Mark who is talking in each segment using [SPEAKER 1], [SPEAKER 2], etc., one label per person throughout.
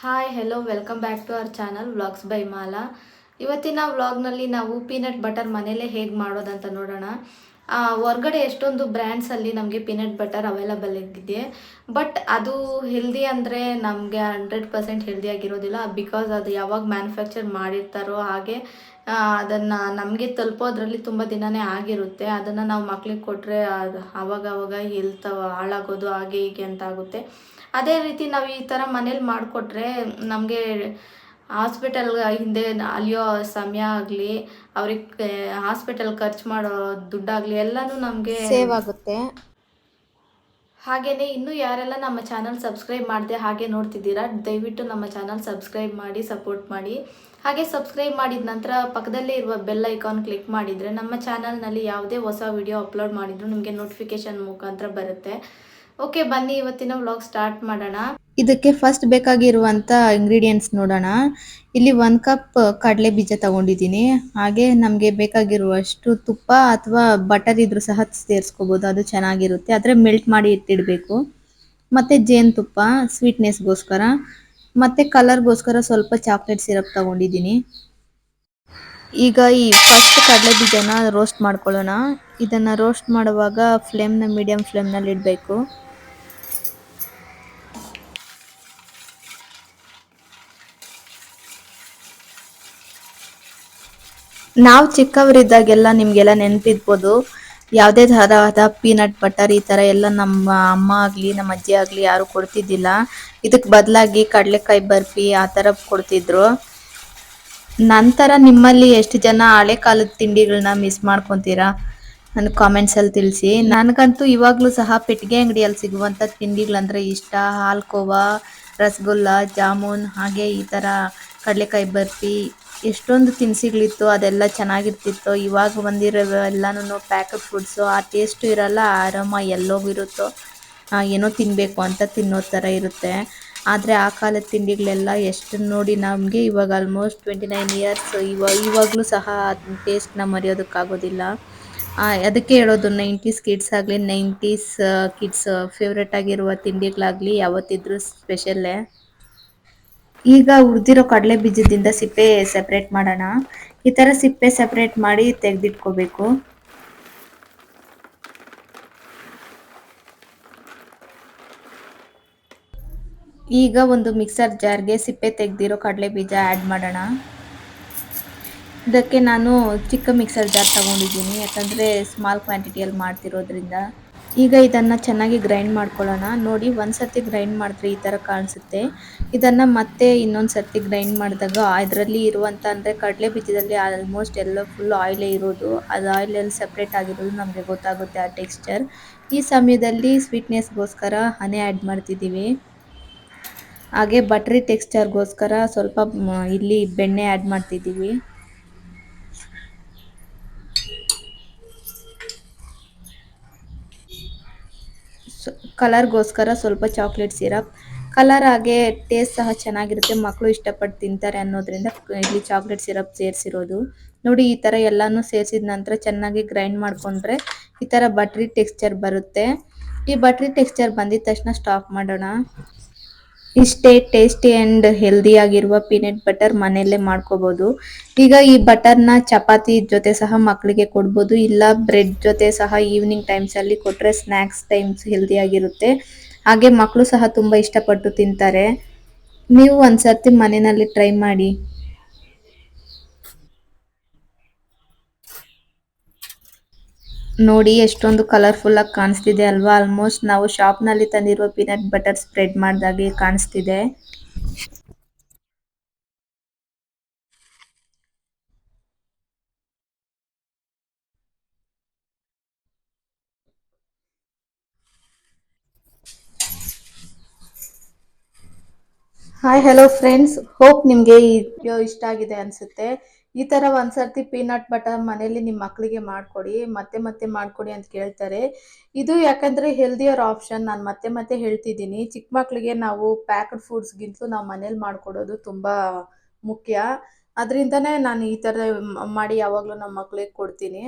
[SPEAKER 1] Hi hello welcome back to our channel vlogs by Mala ಇವತ್ತಿನ ವ್ಲಾಗ್ನಲ್ಲಿ ನಾವು peanut butter ಮನೇಲೇ ಹೇಗೆ ಮಾಡೋದಂತ ನೋಡೋಣ. ಹೊರ್ಗಡೆ ಎಷ್ಟೊಂದು ಬ್ರ್ಯಾಂಡ್ಸಲ್ಲಿ ನಮಗೆ ಪೀನಟ್ ಬಟರ್ ಅವೈಲಬಲ್ ಇದೆ ಬಟ್ ಅದು ಹೆಲ್ದಿ ಅಂದರೆ ನಮಗೆ ಹಂಡ್ರೆಡ್ ಪರ್ಸೆಂಟ್ ಹೆಲ್ದಿ ಆಗಿರೋದಿಲ್ಲ. ಬಿಕಾಸ್ ಅದು ಯಾವಾಗ ಮ್ಯಾನುಫ್ಯಾಕ್ಚರ್ ಮಾಡಿರ್ತಾರೋ ಹಾಗೆ ಅದನ್ನು ನಮಗೆ ತಲುಪೋದ್ರಲ್ಲಿ ತುಂಬ ದಿನನೇ ಆಗಿರುತ್ತೆ. ಅದನ್ನು ನಾವು ಮಕ್ಳಿಗೆ ಕೊಟ್ಟರೆ ಅವಾಗ ಆವಾಗ ಆವಾಗ ಹೆಲ್ತ್ ಹಾಳಾಗೋದು ಹಾಗೆ ಹೀಗೆ ಅಂತ ಆಗುತ್ತೆ. ಅದೇ ರೀತಿ ನಾವು ಈ ಥರ ಮನೇಲಿ ಮಾಡಿಕೊಟ್ರೆ ನಮಗೆ ಹಾಸ್ಪಿಟಲ್ ಹಿಂದೆ ಅಲಿಯೋ ಸಮಯ ಆಗಲಿ ಅವ್ರಿಗೆ ಹಾಸ್ಪಿಟಲ್ ಖರ್ಚು ಮಾಡೋ ದುಡ್ಡಾಗಲಿ ಎಲ್ಲನೂ ನಮಗೆ
[SPEAKER 2] ಸೇವ್ ಆಗುತ್ತೆ.
[SPEAKER 1] ಹಾಗೇನೆ ಇನ್ನೂ ಯಾರೆಲ್ಲ ನಮ್ಮ ಚಾನಲ್ ಸಬ್ಸ್ಕ್ರೈಬ್ ಮಾಡಿದೆ ಹಾಗೆ ನೋಡ್ತಿದ್ದೀರಾ ದಯವಿಟ್ಟು ನಮ್ಮ ಚಾನಲ್ ಸಬ್ಸ್ಕ್ರೈಬ್ ಮಾಡಿ ಸಪೋರ್ಟ್ ಮಾಡಿ. ಹಾಗೆ ಸಬ್ಸ್ಕ್ರೈಬ್ ಮಾಡಿದ ನಂತರ ಪಕ್ಕದಲ್ಲೇ ಇರುವ ಬೆಲ್ ಐಕಾನ್ ಕ್ಲಿಕ್ ಮಾಡಿದರೆ ನಮ್ಮ ಚಾನಲ್ನಲ್ಲಿ ಯಾವುದೇ ಹೊಸ ವಿಡಿಯೋ ಅಪ್ಲೋಡ್ ಮಾಡಿದ್ರು ನಿಮಗೆ ನೋಟಿಫಿಕೇಶನ್ ಮುಖಾಂತರ ಬರುತ್ತೆ. ಓಕೆ ಬನ್ನಿ ಇವತ್ತಿನ ವ್ಲಾಗ್ ಸ್ಟಾರ್ಟ್ ಮಾಡೋಣ.
[SPEAKER 2] ಇದಕ್ಕೆ ಫಸ್ಟ್ ಬೇಕಾಗಿರುವಂತ ಇಂಗ್ರೀಡಿಯೆಂಟ್ಸ್ ನೋಡೋಣ. ಇಲ್ಲಿ ಒನ್ ಕಪ್ ಕಡಲೆ ಬೀಜ ತಗೊಂಡಿದ್ದೀನಿ. ಹಾಗೆ ನಮಗೆ ಬೇಕಾಗಿರುವಷ್ಟು ತುಪ್ಪ ಅಥವಾ ಬಟರ್ ಇದ್ರೂ ಸಹ ಸೇರಿಸ್ಕೋಬಹುದು ಅದು ಚೆನ್ನಾಗಿರುತ್ತೆ. ಆದ್ರೆ ಮೆಲ್ಟ್ ಮಾಡಿ ಇಟ್ಟಿಡಬೇಕು. ಮತ್ತೆ ಜೇನುತುಪ್ಪ ಸ್ವೀಟ್ನೆಸ್ಗೋಸ್ಕರ ಮತ್ತೆ ಕಲರ್ಗೋಸ್ಕರ ಸ್ವಲ್ಪ ಚಾಕ್ಲೇಟ್ ಸಿರಪ್ ತಗೊಂಡಿದ್ದೀನಿ. ಈಗ ಈ ಫಸ್ಟ್ ಕಡಲೆ ಬೀಜನ ರೋಸ್ಟ್ ಮಾಡ್ಕೊಳ್ಳೋಣ. ಇದನ್ನ ರೋಸ್ಟ್ ಮಾಡುವಾಗ ಫ್ಲೇಮ್ನ ಮೀಡಿಯಂ ಫ್ಲೇಮ್ನಲ್ಲಿ ಇಡಬೇಕು. ನಾವು ಚಿಕ್ಕವರಿದ್ದಾಗೆಲ್ಲ ನಿಮಗೆಲ್ಲ ನೆನಪಿರ್ಬೋದು. ಯಾವುದೇ ತರಹದ ಪೀನಟ್ ಬಟರ್ ಈ ತರ ಎಲ್ಲ ನಮ್ಮ ಅಮ್ಮ ಆಗಲಿ, ನಮ್ಮ ಅಜ್ಜಿ ಆಗಲಿ ಯಾರು ಕೊಡ್ತಿದ್ದಿಲ್ಲ. ಇದಕ್ಕೆ ಬದಲಾಗಿ ಕಡಲೆಕಾಯಿ ಬರ್ಫಿ ಆ ತರ ಕೊಡ್ತಿದ್ರು. ನಂತರ ನಿಮ್ಮಲ್ಲಿ ಎಷ್ಟು ಜನ ಹಳೆ ಕಾಲದ ತಿಂಡಿಗಳನ್ನ ಮಿಸ್ ಮಾಡ್ಕೊಂತೀರಾ? ನನ್ನ ಕಾಮೆಂಟ್ಸ್ ಅಲ್ಲಿ ತಿಳಿಸಿ. ನನಗಂತೂ ಇವಾಗಲೂ ಸಹ ಪೆಟ್ಟಿಗೆ ಅಂಗಡಿಯಲ್ಲಿ ಸಿಗುವಂತ ತಿಂಡಿಗಳಂದರೆ ಇಷ್ಟ. ಹಾಲ್ಕೋವಾ, ರಸಗುಲ್ಲ, ಜಾಮೂನ್ ಹಾಗೆ ಈ ತರ ಕಡಲೆಕಾಯಿ ಬರ್ಫಿ ಎಷ್ಟೊಂದು ತಿನಿಸುಗಳಿತ್ತು ಅದೆಲ್ಲ ಚೆನ್ನಾಗಿರ್ತಿತ್ತು. ಇವಾಗ ಬಂದಿರೋ ಎಲ್ಲಾನು ಪ್ಯಾಕೆಟ್ ಫುಡ್ಸು ಆ ಟೇಸ್ಟು ಇರಲ್ಲ ಆರಾಮ ಎಲ್ಲೋಗಿರುತ್ತೋ ಏನೋ ತಿನ್ನಬೇಕು ಅಂತ ತಿನ್ನೋ ಥರ ಇರುತ್ತೆ. ಆದರೆ ಆ ಕಾಲದ ತಿಂಡಿಗಳೆಲ್ಲ ಎಷ್ಟು ನೋಡಿ ನಮಗೆ ಇವಾಗ ಆಲ್ಮೋಸ್ಟ್ ಟ್ವೆಂಟಿ ನೈನ್ ಇಯರ್ಸ್ ಇವಾಗ ಇವಾಗಲೂ ಸಹ ಟೇಸ್ಟ್ನ ಮರೆಯೋದಕ್ಕಾಗೋದಿಲ್ಲ. ಅದಕ್ಕೆ ಹೇಳೋದು ನೈಂಟೀಸ್ ಕಿಡ್ಸ್ ಆಗಲಿ ನೈಂಟೀಸ್ ಕಿಡ್ಸ್ ಫೇವ್ರೆಟ್ ಆಗಿರುವ ತಿಂಡಿಗಳಾಗಲಿ ಯಾವತ್ತಿದ್ರೂ ಸ್ಪೆಷಲ್ಲೇ ಈಗ ಉರ್ದಿರೋ ಕಡಲೆ ಬೀಜದಿಂದ ಸಿಪ್ಪೆ ಸೆಪ್ರೇಟ್ ಮಾಡೋಣ. ಈ ಥರ ಸಿಪ್ಪೆ ಸೆಪ್ರೇಟ್ ಮಾಡಿ ತೆಗೆದಿಟ್ಕೋಬೇಕು. ಈಗ ಒಂದು ಮಿಕ್ಸರ್ ಜಾರ್ಗೆ ಸಿಪ್ಪೆ ತೆಗೆದಿರೋ ಕಡಲೆ ಬೀಜ ಆ್ಯಡ್ ಮಾಡೋಣ. ಇದಕ್ಕೆ ನಾನು ಚಿಕ್ಕ ಮಿಕ್ಸರ್ ಜಾರ್ ತಗೊಂಡಿದ್ದೀನಿ, ಯಾಕಂದರೆ ಸ್ಮಾಲ್ ಕ್ವಾಂಟಿಟಿಯಲ್ಲಿ ಮಾಡ್ತಿರೋದ್ರಿಂದ. ಈಗ ಇದನ್ನು ಚೆನ್ನಾಗಿ ಗ್ರೈಂಡ್ ಮಾಡ್ಕೊಳ್ಳೋಣ. ನೋಡಿ ಒಂದು ಸರ್ತಿ ಗ್ರೈಂಡ್ ಮಾಡಿದ್ರೆ ಈ ಥರ ಕಾಣಿಸುತ್ತೆ. ಇದನ್ನು ಮತ್ತೆ ಇನ್ನೊಂದು ಸರ್ತಿ ಗ್ರೈಂಡ್ ಮಾಡಿದಾಗ ಇದರಲ್ಲಿ ಇರುವಂಥ ಅಂದರೆ ಕಡಲೆ ಬೀಜದಲ್ಲಿ ಆಲ್ಮೋಸ್ಟ್ ಎಲ್ಲ ಫುಲ್ ಆಯಿಲೇ ಇರೋದು. ಅದು ಆಯಿಲಲ್ಲಿ ಸಪ್ರೇಟ್ ಆಗಿರೋದು ನಮಗೆ ಗೊತ್ತಾಗುತ್ತೆ ಆ ಟೆಕ್ಸ್ಚರ್ ಈ ಸಮಯದಲ್ಲಿ ಸ್ವೀಟ್ನೆಸ್ಗೋಸ್ಕರ ಹನಿ ಆ್ಯಡ್ ಮಾಡ್ತಿದ್ದೀವಿ. ಹಾಗೆ ಬಟ್ರಿ ಟೆಕ್ಸ್ಚರ್ಗೋಸ್ಕರ ಸ್ವಲ್ಪ ಇಲ್ಲಿ ಬೆಣ್ಣೆ ಆ್ಯಡ್ ಮಾಡ್ತಿದ್ದೀವಿ. ಕಲರ್ಗೋಸ್ಕರ ಸ್ವಲ್ಪ ಚಾಕ್ಲೇಟ್ ಸಿರಪ್. ಕಲರ್ ಹಾಗೆ ಟೇಸ್ಟ್ ಸಹ ಚೆನ್ನಾಗಿರುತ್ತೆ. ಮಕ್ಕಳು ಇಷ್ಟಪಟ್ಟು ತಿಂತಾರೆ ಅನ್ನೋದ್ರಿಂದ ಇಲ್ಲಿ ಚಾಕ್ಲೇಟ್ ಸಿರಪ್ ಸೇರಿಸಿರೋದು. ನೋಡಿ, ಈ ಥರ ಎಲ್ಲಾನು ಸೇರಿಸಿದ ನಂತರ ಚೆನ್ನಾಗಿ ಗ್ರೈಂಡ್ ಮಾಡಿಕೊಂಡ್ರೆ ಈ ಥರ ಬಟ್ರಿ ಟೆಕ್ಸ್ಚರ್ ಬರುತ್ತೆ. ಈ ಬಟ್ರಿ ಟೆಕ್ಸ್ಚರ್ ಬಂದಿದ ತಕ್ಷಣ ಸ್ಟಾಪ್ ಮಾಡೋಣ. ಇಷ್ಟೇ ಟೇಸ್ಟಿ ಅಂಡ್ ಹೆಲ್ದಿ ಆಗಿರುವ ಪೀನಟ್ ಬಟರ್ ಮನೆಯಲ್ಲೇ ಮಾಡ್ಕೋಬಹುದು ಈಗ ಈ ಬಟರ್ನ ಚಪಾತಿ ಜೊತೆ ಸಹ ಮಕ್ಕಳಿಗೆ ಕೊಡ್ಬೋದು. ಇಲ್ಲ ಬ್ರೆಡ್ ಜೊತೆ ಸಹ ಈವ್ನಿಂಗ್ ಟೈಮ್ಸ್ ಅಲ್ಲಿ ಕೊಟ್ರೆ ಸ್ನ್ಯಾಕ್ಸ್ ಟೈಮ್ಸ್ ಹೆಲ್ದಿ ಆಗಿರುತ್ತೆ. ಹಾಗೆ ಮಕ್ಕಳು ಸಹ ತುಂಬಾ ಇಷ್ಟಪಟ್ಟು ತಿಂತಾರೆ. ನೀವು ಒಂದ್ಸರ್ತಿ ಮನೆಯಲ್ಲಿ ಟ್ರೈ ಮಾಡಿ. ನೋಡಿ ಎಷ್ಟೊಂದು ಕಲರ್ಫುಲ್ ಆಗಿ ಕಾಣಿಸ್ತಿದೆ ಅಲ್ವಾ? ಆಲ್ಮೋಸ್ಟ್ ನಾವು ಶಾಪ್ನಲ್ಲಿ ತಂದಿರುವ ಪೀನಟ್ ಬಟರ್ ಸ್ಪ್ರೆಡ್ ಮಾಡಿದಾಗೆ ಕಾಣಿಸ್ತಿದೆ. ಹಾಯ್ ಹಲೋ ಫ್ರೆಂಡ್ಸ್ ಹೋಪ್ ನಿಮಗೆ ಈ ವಿಡಿಯೋ ಇಷ್ಟ ಆಗಿದೆ ಅನ್ಸುತ್ತೆ. ಈ ತರ ಒಂದ್ಸರ್ತಿ ಪೀನಟ್ ಬಟರ್ ಮನೇಲಿ ನಿಮ್ಮ ಮಕ್ಕಳಿಗೆ ಮಾಡ್ಕೊಡಿ, ಮತ್ತೆ ಮತ್ತೆ ಮಾಡ್ಕೊಡಿ ಅಂತ ಕೇಳ್ತಾರೆ. ಇದು ಯಾಕಂದ್ರೆ ಹೆಲ್ದಿಯರ್ ಆಪ್ಷನ್ ನಾನು ಮತ್ತೆ ಮತ್ತೆ ಹೇಳ್ತಿದ್ದೀನಿ. ಚಿಕ್ಕ ಮಕ್ಕಳಿಗೆ ನಾವು ಪ್ಯಾಕ್ಡ್ ಫುಡ್ಸ್ಗಿಂತಲೂ ನಾವು ಮನೇಲಿ ಮಾಡ್ಕೊಡೋದು ತುಂಬಾ ಮುಖ್ಯ. ಅದರಿಂದನೇ ನಾನು ಈ ಥರ ಮಾಡಿ ಯಾವಾಗಲೂ ನಮ್ಮ ಮಕ್ಕಳಿಗೆ ಕೊಡ್ತೀನಿ.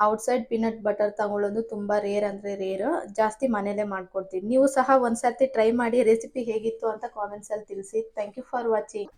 [SPEAKER 2] ಔಟ್ಸೈಡ್ ಪೀನಟ್ ಬಟರ್ ತಗೊಳ್ಳೋದು ತುಂಬ ರೇರ್ ಅಂದರೆ ರೇರ್ ಜಾಸ್ತಿ ಮನೇಲೇ ಮಾಡ್ಕೊಡ್ತೀನಿ. ನೀವು ಸಹ ಒಂದ್ಸರ್ತಿ ಟ್ರೈ ಮಾಡಿ ರೆಸಿಪಿ ಹೇಗಿತ್ತು ಅಂತ ಕಾಮೆಂಟ್ಸಲ್ಲಿ ತಿಳಿಸಿ. Thank you for watching